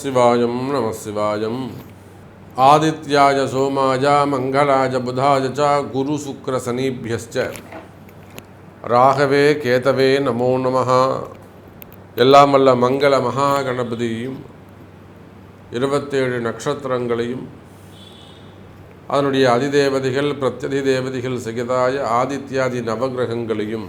சிவாயம் நம சிவாயம் ஆதித்யாய சோமாய மங்களாய புதாய ச குரு சுக்கர சனீபியஸ்ச. ராகவே கேதவே நமோ நம எல்லாம் வல்ல மங்கள மகா கணபதியையும் இருபத்தேழு நட்சத்திரங்களையும். அதனுடைய அதிதேவதைகள் பிரத்யதி தேவதைகள் சகிதாய ஆதித்யாதி நவகிரகங்களையும்.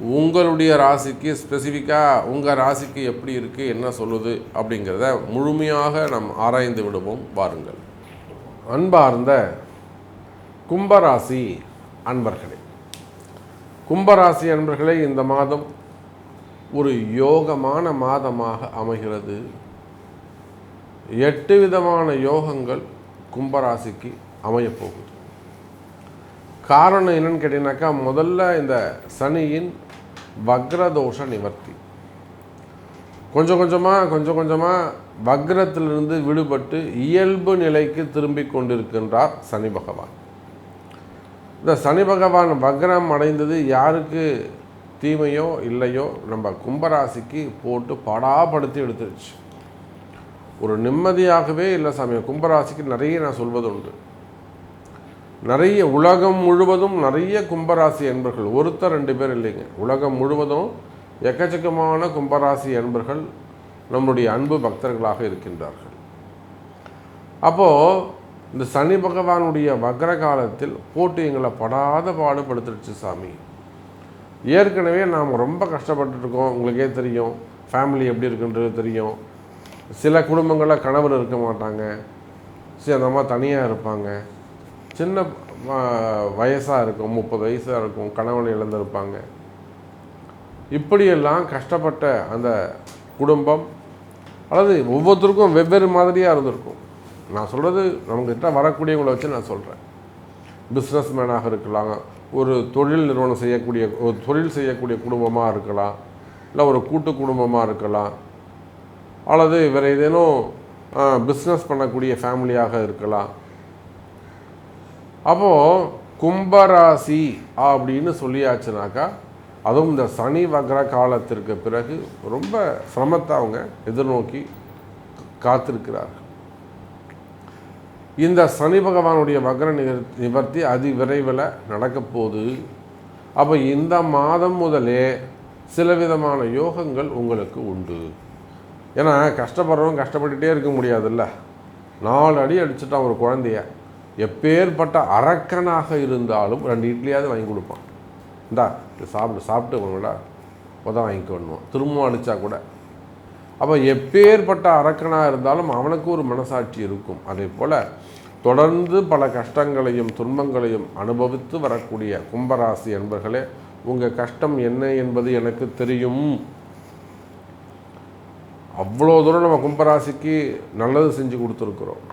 உங்களுடைய ராசிக்கு ஸ்பெசிஃபிக்காக உங்கள் ராசிக்கு எப்படி இருக்குது என்ன சொல்லுது அப்படிங்கிறத முழுமையாக நாம் ஆராய்ந்து விடுவோம். வாருங்கள். அன்பார்ந்த கும்பராசி அன்பர்களே கும்பராசி அன்பர்களே இந்த மாதம் ஒரு யோகமான மாதமாக அமைகிறது. எட்டு விதமான யோகங்கள் கும்பராசிக்கு அமையப்போகுது காரணம் என்னன்னு கேட்டீங்கன்னாக்கா முதல்ல இந்த சனியின் வக்ரதோஷ நிவர்த்தி கொஞ்சம் கொஞ்சமாக கொஞ்சம் கொஞ்சமாக வக்ரத்திலிருந்து விடுபட்டு இயல்பு நிலைக்கு திரும்பி கொண்டிருக்கின்றார் சனி பகவான். இந்த சனி பகவான் வக்ரம் அடைந்தது யாருக்கு தீமையோ இல்லையோ நம்ம கும்பராசிக்கு போட்டு படாப்படுத்தி எடுத்துருச்சு. ஒரு நிம்மதியாகவே இல்லை சாமி கும்பராசிக்கு நிறைய நான் சொல்வது உண்டு நிறைய உலகம் முழுவதும் நிறைய கும்பராசி என்பர்கள் ஒருத்தர் ரெண்டு பேர் இல்லைங்க. உலகம் முழுவதும் எக்கச்சக்கமான கும்பராசி என்பர்கள் நம்முடைய அன்பு பக்தர்களாக இருக்கின்றார்கள். அப்போது இந்த சனி பகவானுடைய வக்ர காலத்தில் போட்டு எங்களை படாத பாடுபடுத்துருச்சு சாமி. ஏற்கனவே நாம் ரொம்ப கஷ்டப்பட்டுருக்கோம் உங்களுக்கே தெரியும். ஃபேமிலி எப்படி இருக்குன்றது தெரியும். சில குடும்பங்களில் கணவர் இருக்க மாட்டாங்க. சில அந்த தனியாக இருப்பாங்க. சின்ன வயசாக இருக்கும் முப்பது வயசாக இருக்கும் கணவன் இழந்திருப்பாங்க. இப்படியெல்லாம் கஷ்டப்பட்ட அந்த குடும்பம் அல்லது ஒவ்வொருத்தருக்கும் வெவ்வேறு மாதிரியாக இருந்திருக்கும். நான் சொல்கிறது நம்மக்கிட்ட வரக்கூடியவங்களை வச்சு நான் சொல்கிறேன் பிஸ்னஸ் மேனாக இருக்கலாம் ஒரு தொழில் நிறுவனம் செய்யக்கூடிய ஒரு தொழில் செய்யக்கூடிய குடும்பமாக இருக்கலாம் இல்லை ஒரு கூட்டு குடும்பமாக இருக்கலாம் அல்லது வேறு ஏதேனும் பிஸ்னஸ் பண்ணக்கூடிய ஃபேமிலியாக இருக்கலாம். அப்போது கும்பராசி அப்படின்னு சொல்லியாச்சுனாக்கா அதுவும் இந்த சனி வக்ர காலத்திற்கு பிறகு ரொம்ப சிரமத்தை அவங்க எதிர்நோக்கி காத்திருக்கிறார்கள். இந்த சனி பகவானுடைய வக்ர நிவர்த்தி அதி விரைவில் நடக்கப்போகுது அப்போ இந்த மாதம் முதலே சில விதமான யோகங்கள் உங்களுக்கு உண்டு. ஏன்னா கஷ்டப்படுறவங்க கஷ்டப்பட்டுகிட்டே இருக்க முடியாதுல்ல. நாலு அடி அடிச்சுட்டான் ஒரு குழந்தைய. எப்பேற்பட்ட அரக்கனாக இருந்தாலும் ரெண்டு இட்லியாவது வாங்கி கொடுப்பான். இந்தா இது சாப்பிட்டு சாப்பிட்டு உங்களா உதவ வாங்கிக்கணும் திரும்பவும் அடித்தா கூட. அப்போ எப்பேற்பட்ட அரக்கனாக இருந்தாலும் அவனுக்கு ஒரு மனசாட்சி இருக்கும். அதே போல் தொடர்ந்து பல கஷ்டங்களையும் துன்பங்களையும் அனுபவித்து வரக்கூடிய கும்பராசி என்பர்களே உங்கள் கஷ்டம் என்ன என்பது எனக்கு தெரியும். அவ்வளோ தூரம் நம்ம கும்பராசிக்கு நல்லது செஞ்சு கொடுத்துருக்குறோம்.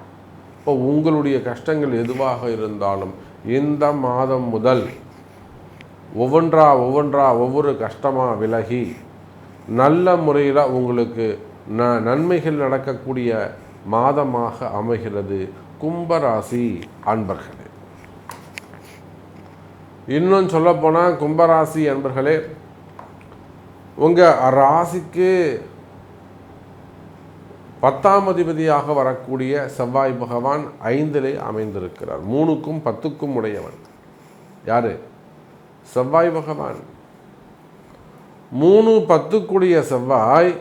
இப்போ உங்களுடைய கஷ்டங்கள் எதுவாக இருந்தாலும் இந்த மாதம் முதல் ஒவ்வொன்றா ஒவ்வொன்றா ஒவ்வொரு கஷ்டமாக விலகி நல்ல முறையில் உங்களுக்கு ந நன்மைகள் நடக்கக்கூடிய மாதமாக அமைகிறது கும்பராசி அன்பர்களே. இன்னும் சொல்லப்போனால் கும்பராசி அன்பர்களே உங்கள் ராசிக்கு பத்தாம் அதிபதியாக வரக்கூடிய செவ்வாய் பகவான் ஐந்திலே அமைந்திருக்கிறார். மூணுக்கும் பத்துக்கும் உடையவன். யார்? செவ்வாய் பகவான். மூணு பத்துக்குடிய செவ்வாய்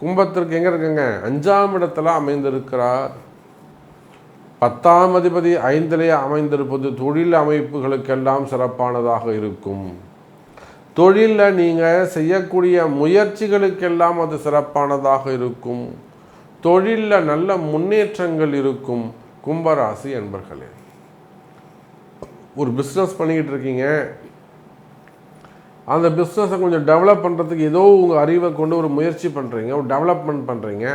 கும்பத்திற்கு எங்கே இருக்குங்க? அஞ்சாம் இடத்துல அமைந்திருக்கிறார். பத்தாம் அதிபதி ஐந்திலே அமைந்திருப்பது தொழில் அமைப்புகளுக்கெல்லாம் சிறப்பானதாக இருக்கும். தொழிலில் நீங்கள் செய்யக்கூடிய முயற்சிகளுக்கெல்லாம் அது சிறப்பானதாக இருக்கும். தொழிலில் நல்ல முன்னேற்றங்கள் இருக்கும் கும்பராசி என்பர்களே ஒரு பிஸ்னஸ் பண்ணிக்கிட்டு இருக்கீங்க. அந்த பிஸ்னஸை கொஞ்சம் டெவலப் பண்ணுறதுக்கு ஏதோ உங்கள் அறிவை கொண்டு ஒரு முயற்சி பண்ணுறீங்க ஒரு டெவலப்மெண்ட் பண்ணுறீங்க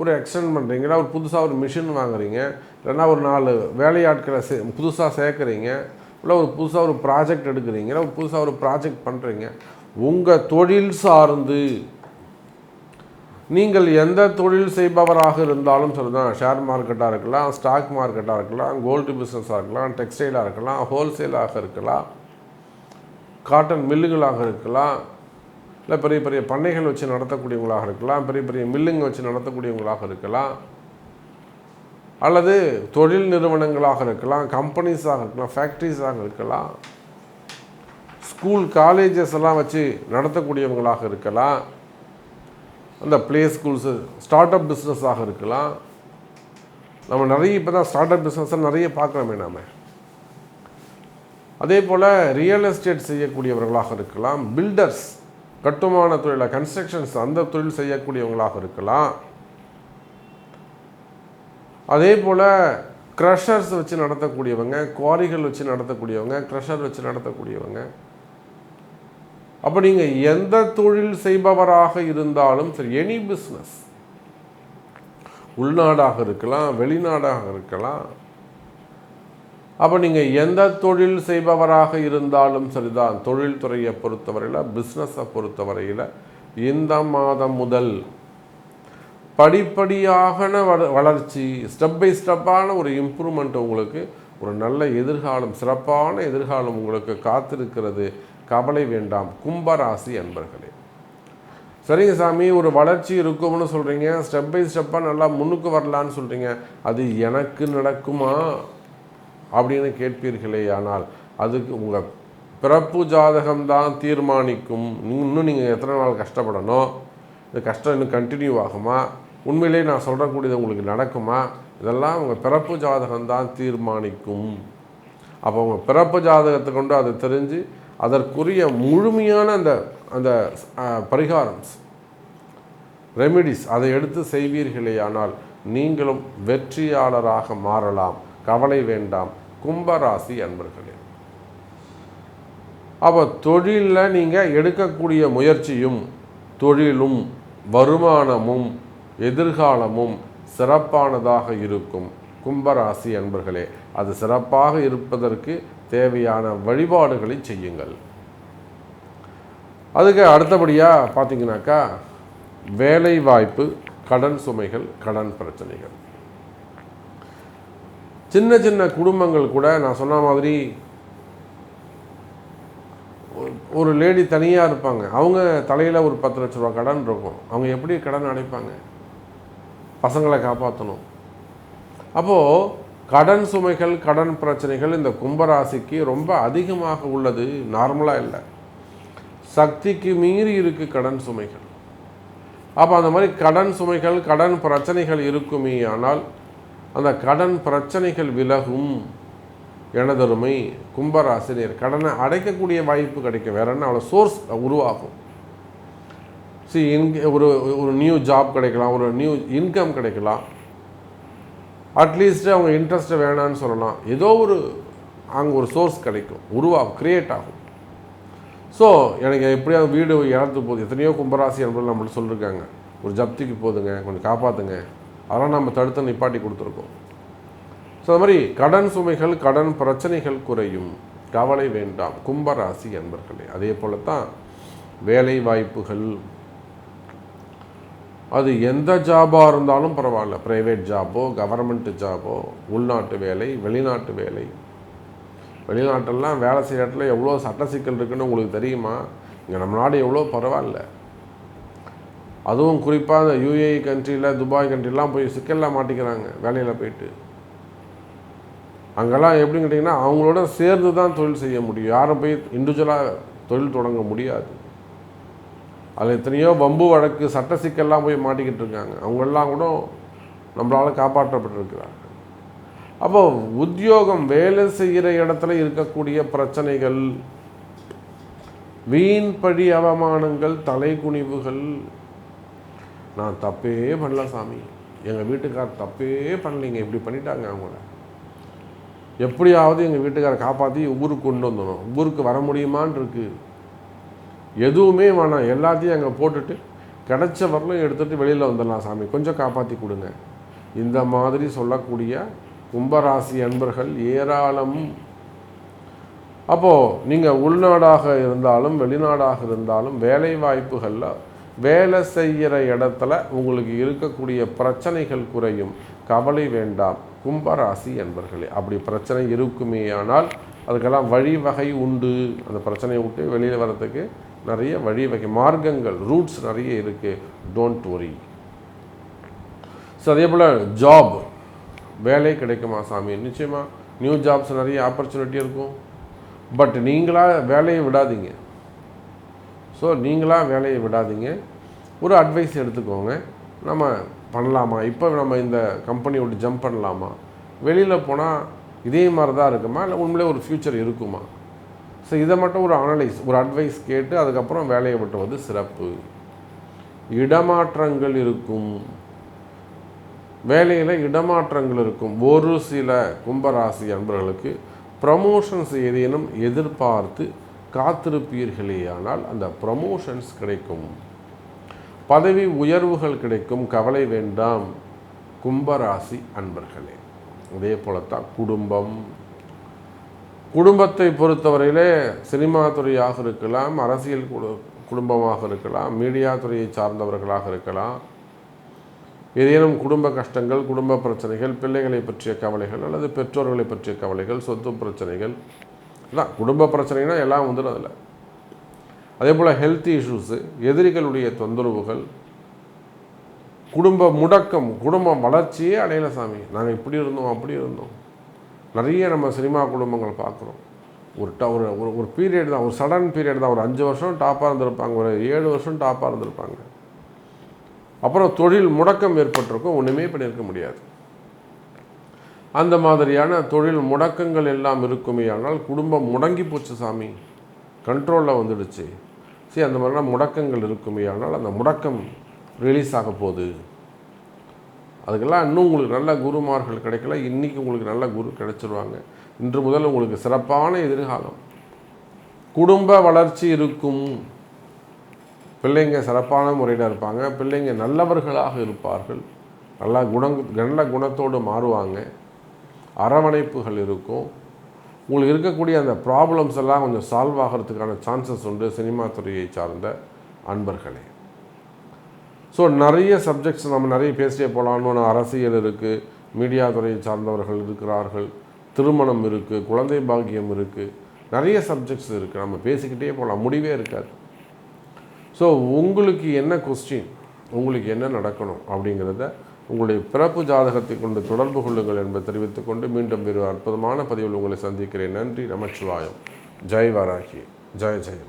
ஒரு எக்ஸ்டெண்ட் பண்ணுறீங்க இல்லை ஒரு புதுசாக ஒரு மிஷின் வாங்குறீங்க. இல்லைன்னா ஒரு நாலு வேலையாட்களை சே புதுசாக சேர்க்குறீங்க. இல்லை ஒரு புதுசாக ஒரு ப்ராஜெக்ட் எடுக்கிறீங்க. இல்லை ஒரு புதுசாக ஒரு ப்ராஜெக்ட் பண்ணுறீங்க உங்கள் தொழில் சார்ந்து நீங்கள் எந்த தொழில் செய்பவராக இருந்தாலும் சொல்லுதான் ஷேர் மார்க்கெட்டாக இருக்கலாம் ஸ்டாக் மார்க்கெட்டாக இருக்கலாம் கோல்டு பிஸ்னஸாக இருக்கலாம் டெக்ஸ்டைலாக இருக்கலாம் ஹோல்சேலாக இருக்கலாம் காட்டன் மில்லுகளாக இருக்கலாம் இல்லை பெரிய பெரிய பண்ணைகள் வச்சு நடத்தக்கூடியவங்களாக இருக்கலாம் பெரிய பெரிய மில்லுங்க வச்சு நடத்தக்கூடியவங்களாக இருக்கலாம் அல்லது தொழில் நிறுவனங்களாக இருக்கலாம் கம்பெனிஸாக இருக்கலாம் ஃபேக்ட்ரிஸாக இருக்கலாம் ஸ்கூல் காலேஜஸ் எல்லாம் வச்சு நடத்தக்கூடியவங்களாக இருக்கலாம் அந்த ப்ளே ஸ்கூல்ஸு ஸ்டார்ட் அப் பிஸ்னஸாக இருக்கலாம். நம்ம நிறைய இப்போ தான் ஸ்டார்ட் அப் பிஸ்னஸை நிறைய பார்க்குறோமே நாம். அதே போல் ரியல் எஸ்டேட் செய்யக்கூடியவர்களாக இருக்கலாம். பில்டர்ஸ் கட்டுமான தொழிலை கன்ஸ்ட்ரக்ஷன்ஸ் அந்த தொழில் செய்யக்கூடியவங்களாக இருக்கலாம். அதே போல் க்ரஷர்ஸ் வச்சு நடத்தக்கூடியவங்க குவாரிகள் வச்சு நடத்தக்கூடியவங்க க்ரஷர் வச்சு நடத்தக்கூடியவங்க அப்போ நீங்கள் எந்த தொழில் செய்பவராக இருந்தாலும் சரி எனி பிஸ்னஸ் உள்நாடாக இருக்கலாம் வெளிநாடாக இருக்கலாம். அப்போ நீங்கள் எந்த தொழில் செய்பவராக இருந்தாலும் சரிதான். தொழில்துறையை பொறுத்தவரையில் பிஸ்னஸை பொறுத்தவரையில் இந்த மாதம் முதல் படிப்படியான வள- வளர்ச்சி ஸ்டெப் பை ஸ்டெப்பான ஒரு இம்ப்ரூவ்மெண்ட் உங்களுக்கு ஒரு நல்ல எதிர்காலம் சிறப்பான எதிர்காலம் உங்களுக்கு காத்திருக்கிறது. கவலை வேண்டாம் கும்பராசி அன்பர்களே. சரிங்க சாமி ஒரு வளர்ச்சி இருக்கும்னு சொல்கிறீங்க ஸ்டெப் பை ஸ்டெப்பாக நல்லா முன்னுக்கு வரலான்னு சொல்கிறீங்க அது எனக்கு நடக்குமா? அப்படின்னு கேட்பீர்களே ஆனால் அதுக்கு உங்கள் பிறப்பு ஜாதகம்தான் தீர்மானிக்கும். இன்னும் நீங்கள் எத்தனை நாள் கஷ்டப்படணும்? இந்த கஷ்டம் இன்னும் கண்டினியூ ஆகுமா? உண்மையிலே நான் சொல்கிறக்கூடியது உங்களுக்கு நடக்குமா? இதெல்லாம் உங்கள் பிறப்பு ஜாதகம் தான் தீர்மானிக்கும். அப்போ உங்கள் பிறப்பு ஜாதகத்தை கொண்டு அதை தெரிஞ்சு அதற்குரிய முழுமையான அந்த அந்த பரிகாரம் ரெமிடிஸ் அதை எடுத்து செய்வீர்களேயானால் நீங்களும் வெற்றியாளராக மாறலாம். கவலை வேண்டாம். கும்பராசி அன்பர்களே. அப்போ தொழிலில் நீங்கள் எடுக்கக்கூடிய முயற்சியும் தொழிலும் வருமானமும் எதிர்காலமும் சிறப்பானதாக இருக்கும். கும்பராசி அன்பர்களே அது சிறப்பாக இருப்பதற்கு தேவையான வழிபாடுகளை செய்யுங்கள். அதுக்கு அடுத்தபடியாக பார்த்தீங்கன்னாக்கா வேலை வாய்ப்பு கடன் சுமைகள் கடன் பிரச்சனைகள். சின்ன சின்ன குடும்பங்கள் கூட நான் சொன்ன மாதிரி ஒரு- ஒரு லேடி தனியாக இருப்பாங்க. அவங்க தலையில் ஒரு பத்து லட்ச ரூபா கடன் இருக்கும். அவங்க எப்படி கடன் அடைப்பாங்க? பசங்களை காப்பாற்றணும் அப்போது கடன் சுமைகள் கடன் பிரச்சனைகள் இந்த கும்பராசிக்கு ரொம்ப அதிகமாக உள்ளது. நார்மலாக இல்லை. சக்திக்கு மீறி இருக்கு கடன் சுமைகள். அப்போ அந்த மாதிரி கடன் சுமைகள் கடன் பிரச்சனைகள் இருக்குமே ஆனால் அந்த கடன் பிரச்சனைகள் விலகும். எனதருமை கும்பராசினியர் கடனை அடைக்கக்கூடிய வாய்ப்பு கிடைக்கும். வேற என்ன? அவ்வளோ சோர்ஸ் உருவாகும். சி இன்க ஒரு ஒரு நியூ ஜாப் கிடைக்கலாம் ஒரு நியூ இன்கம் கிடைக்கலாம். அட்லீஸ்ட்டு அவங்க இன்ட்ரெஸ்ட்டை வேணான்னு சொல்லலாம். ஏதோ ஒரு அங்கே ஒரு சோர்ஸ் கிடைக்கும். உருவாகும் கிரியேட் ஆகும். ஸோ எனக்கு எப்படியாவது வீடு இழந்து போகுது. எத்தனையோ கும்பராசி என்பது நம்மள்ட்ட சொல்லியிருக்காங்க ஒரு ஜப்திக்கு போதுங்க கொஞ்சம் காப்பாற்றுங்க அதெல்லாம் நம்ம தடுத்து நிப்பாட்டி கொடுத்துருக்கோம். ஸோ அது மாதிரி கடன் சுமைகள் கடன் பிரச்சனைகள் குறையும். கவலை வேண்டாம். கும்பராசி அன்பர்களே அதே போல தான் வேலை வாய்ப்புகள் அது எந்த ஜாபாக இருந்தாலும் பரவாயில்ல. ப்ரைவேட் ஜாபோ கவர்மெண்ட் ஜாபோ உள்நாட்டு வேலை வெளிநாட்டு வேலை. வெளிநாட்டெல்லாம் வேலை செய்கிற இடத்துல எவ்வளோ சட்ட சிக்கல் இருக்குன்னு உங்களுக்கு தெரியுமா? இங்கே நம்ம நாடு எவ்வளோ பரவாயில்ல. அதுவும் குறிப்பாக இந்த யூஏஇ கண்ட்ரியில் துபாய் கண்ட்ரிலாம் போய் சிக்கலில் மாட்டிக்கிறாங்க வேலையில் போயிட்டு. அங்கெல்லாம் எப்படின்னு கேட்டிங்கன்னா அவங்களோட சேர்ந்து தான் தொழில் செய்ய முடியும். யாரும் போய் இண்டிவிஜுவலாக தொழில் தொடங்க முடியாது. அதில் எத்தனையோ வம்பு வழக்கு சட்ட சிக்கல்லாம் போய் மாட்டிக்கிட்டு இருக்காங்க. அவங்கெல்லாம் கூட நம்மளால் காப்பாற்றப்பட்டிருக்கிறாங்க. அப்போ உத்தியோகம் வேலை செய்கிற இடத்துல இருக்கக்கூடிய பிரச்சனைகள் வீண் பழி அவமானங்கள் தலைக்குனிவுகள் நான் தப்பே பண்ணல சாமி. எங்கள் வீட்டுக்கார் தப்பே பண்ணலைங்க. இப்படி பண்ணிட்டாங்க அவங்கள. எப்படியாவது எங்கள் வீட்டுக்காரை காப்பாற்றி ஊருக்கு கொண்டு வந்துடணும். ஊருக்கு வர முடியுமான்னு இருக்குது எதுவுமே வேணாம். எல்லாத்தையும் அங்கே போட்டுட்டு கிடைச்ச வரலும் எடுத்துகிட்டு வெளியில் வந்துடலாம் சாமி. கொஞ்சம் காப்பாற்றி கொடுங்க. இந்த மாதிரி சொல்லக்கூடிய கும்பராசி அன்பர்கள் ஏராளம். அப்போது நீங்கள் உள்நாடாக இருந்தாலும் வெளிநாடாக இருந்தாலும் வேலை வாய்ப்புகளில் வேலை செய்கிற இடத்துல உங்களுக்கு இருக்கக்கூடிய பிரச்சனைகள் குறையும். கவலை வேண்டாம். கும்பராசி என்பர்களே அப்படி பிரச்சனை இருக்குமேயானால் அதுக்கெல்லாம் வழிவகை உண்டு. அந்த பிரச்சனையை விட்டு வெளியில் வர்றதுக்கு நிறைய வழி வகை மார்க்கங்கள் ரூட்ஸ் நிறைய இருக்குது டோன்ட் ஒரி ஸோ அதே போல் ஜாப் வேலை கிடைக்குமா சாமி? நிச்சயமாக நியூ ஜாப்ஸ் நிறைய ஆப்பர்ச்சுனிட்டி இருக்கும். பட் நீங்களாக வேலையை விடாதீங்க. ஸோ நீங்களாக வேலையை விடாதீங்க. ஒரு அட்வைஸ் எடுத்துக்கோங்க. நம்ம பண்ணலாமா? இப்போ நம்ம இந்த கம்பெனி விட்டு ஜம்ப் பண்ணலாமா? வெளியில் போனால் இதே மாதிரி தான் இருக்குமா? இல்லை உண்மையிலே ஒரு ஃப்யூச்சர் இருக்குமா? ஸோ இதை மட்டும் ஒரு அனலைஸ் ஒரு அட்வைஸ் கேட்டு அதுக்கப்புறம் வேலையை விட்டுவது சிறப்பு. இடமாற்றங்கள் இருக்கும். வேலையில் இடமாற்றங்கள் இருக்கும். ஒரு சில கும்பராசி அன்பர்களுக்கு ப்ரமோஷன்ஸ் ஏதேனும் எதிர்பார்த்து காத்திருப்பீர்களேயானால் அந்த ப்ரமோஷன்ஸ் கிடைக்கும். பதவி உயர்வுகள் கிடைக்கும். கவலை வேண்டாம். கும்பராசி அன்பர்களே. அதே போலத்தான் குடும்பம் குடும்பத்தை பொறுத்தவரையிலே சினிமா துறையாக இருக்கலாம் அரசியல் குடு குடும்பமாக இருக்கலாம் மீடியா துறையை சார்ந்தவர்களாக இருக்கலாம். ஏதேனும் குடும்ப கஷ்டங்கள் குடும்ப பிரச்சனைகள் பிள்ளைகளை பற்றிய கவலைகள் அல்லது பெற்றோர்களை பற்றிய கவலைகள் சொத்து பிரச்சனைகள் அதான் குடும்ப பிரச்சனைனா எல்லாம் வந்துடும் அதில் அதே போல் ஹெல்த் இஷ்யூஸு எதிரிகளுடைய தொந்தரவுகள் குடும்ப முடக்கம் குடும்ப வளர்ச்சியே அடையலை சாமி. நாங்கள் இப்படி இருந்தோம் அப்படி இருந்தோம். நிறைய நம்ம சினிமா குடும்பங்கள் பார்க்குறோம். ஒரு ட ஒரு ஒரு ஒரு பீரியட் தான் ஒரு சடன் பீரியட் தான். ஒரு அஞ்சு வருஷம் டாப்பாக இருந்திருப்பாங்க ஒரு ஏழு வருஷம் டாப்பாக இருந்திருப்பாங்க. அப்புறம் தொழில் முடக்கம் ஏற்பட்டிருக்கும் ஒன்றுமே பண்ணியிருக்க முடியாது. அந்த மாதிரியான தொழில் முடக்கங்கள் எல்லாம் இருக்குமே ஆனால் குடும்பம் முடங்கி போச்சு சாமி. கண்ட்ரோலில் வந்துடுச்சு. சரி அந்த மாதிரிலாம் முடக்கங்கள் இருக்குமே ஆனால் அந்த முடக்கம் ரிலீஸ் ஆக போகுது. அதுக்கெல்லாம் இன்னும் உங்களுக்கு நல்ல குருமார்கள் கிடைக்கல. இன்றைக்கி உங்களுக்கு நல்ல குரு கிடைச்சிருவாங்க. இன்று முதல் உங்களுக்கு சிறப்பான எதிர்காலம். குடும்ப வளர்ச்சி இருக்கும். பிள்ளைங்க சிறப்பான முறையில் இருப்பாங்க. பிள்ளைங்க நல்லவர்களாக இருப்பார்கள். நல்லா குணம் நல்ல குணத்தோடு மாறுவாங்க. அரவணைப்புகள் இருக்கும். உங்களுக்கு இருக்கக்கூடிய அந்த ப்ராப்ளம்ஸ் எல்லாம் கொஞ்சம் சால்வ் ஆகிறதுக்கான சான்சஸ் உண்டு. சினிமா துறையை சார்ந்த அன்பர்களே. ஸோ நிறைய சப்ஜெக்ட்ஸ் நம்ம நிறைய பேசிட்டே போகலான்னு அரசியல் இருக்குது மீடியா துறையை சார்ந்தவர்கள் இருக்கிறார்கள். திருமணம் இருக்குது குழந்தை பாக்கியம் இருக்குது நிறைய சப்ஜெக்ட்ஸ் இருக்குது நம்ம பேசிக்கிட்டே போகலாம் முடிவே இருக்காது. ஸோ உங்களுக்கு என்ன கொஸ்டின் உங்களுக்கு என்ன நடக்கணும்? அப்படிங்கிறத உங்களுடைய பிறப்பு ஜாதகத்தை கொண்டு தொடர்பு கொள்ளுங்கள் என்பதை தெரிவித்துக்கொண்டு மீண்டும் வேறு அற்புதமான பதிவில் உங்களை சந்திக்கிறேன். நன்றி. நமச்சிவாயம். ஜெய் வாராகி. ஜெய ஜெய்